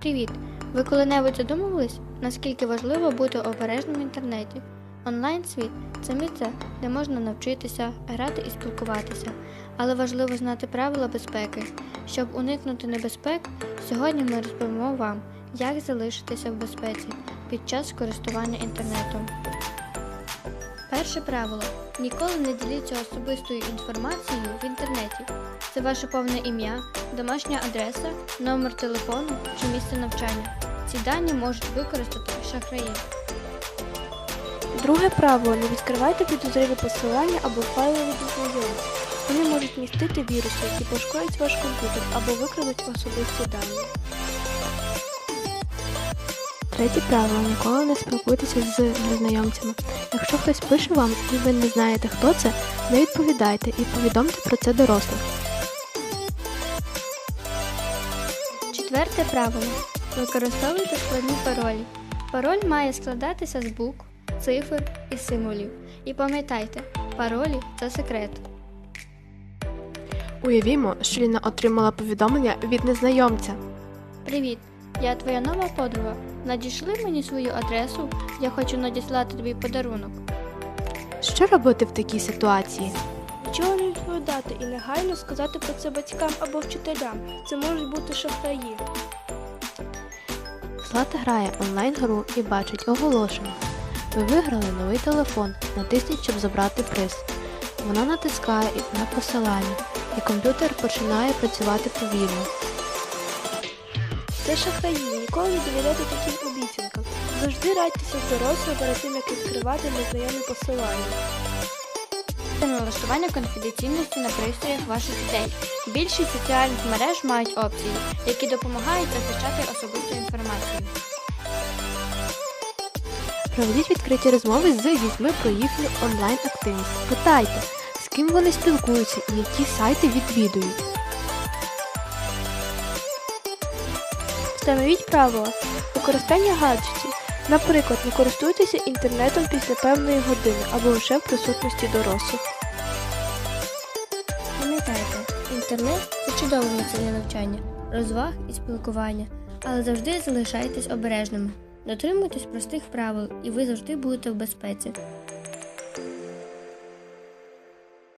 Привіт! Ви коли-небудь задумувались, наскільки важливо бути обережним в інтернеті? Онлайн-світ це місце, де можна навчитися, грати і спілкуватися, але важливо знати правила безпеки. Щоб уникнути небезпек, сьогодні ми розповімо вам, як залишитися в безпеці під час користування інтернетом. Перше правило: ніколи не діліться особистою інформацією в інтернеті. Це ваше повне ім'я, домашня адреса, номер телефону чи місце навчання. Ці дані можуть використати шахраї. Друге правило не відкривайте підозрілі посилання або файли від. Вони можуть містити віруси, які пошкодять ваш комп'ютер або викрадуть особисті дані. Третє правило ніколи не спілкуйтеся з незнайомцями. Якщо хтось пише вам і ви не знаєте, хто це, не відповідайте і повідомте про це дорослих. Четверте правило. Використовуйте складні паролі. Пароль має складатися з букв, цифр і символів. І пам'ятайте, паролі це секрет. Уявімо, що Ліна отримала повідомлення від незнайомця. Привіт! Я твоя нова подруга. Надійшли мені свою адресу, я хочу надіслати тобі подарунок. Що робити в такій ситуації? Нічого не відповідати і негайно сказати про це батькам або вчителям. Це можуть бути шахраї. Злата грає онлайн-гру і бачить оголошення. Ви виграли новий телефон. Натисніть, щоб забрати приз. Вона натискає на посилання, і комп'ютер починає працювати повільно. Це шахраї. Ніколи не довіряйте таким обіцянкам. Завжди радьтеся з дорослими перед тим, як відкривати незнайомі посилання. Це налаштування конфіденційності на пристроях ваших дітей. Більшість соціальних мереж мають опції, які допомагають захищати особисту інформацію. Проведіть відкриті розмови з дітьми про їхню онлайн-активність. Питайте, з ким вони спілкуються і які сайти відвідують. Встановіть правила використання гаджетів. Наприклад, не користуйтеся інтернетом після певної години або лише в присутності дорослих. Пам'ятайте, інтернет це чудове місце для навчання, розваг і спілкування, але завжди залишайтесь обережними. Дотримуйтесь простих правил, і ви завжди будете в безпеці.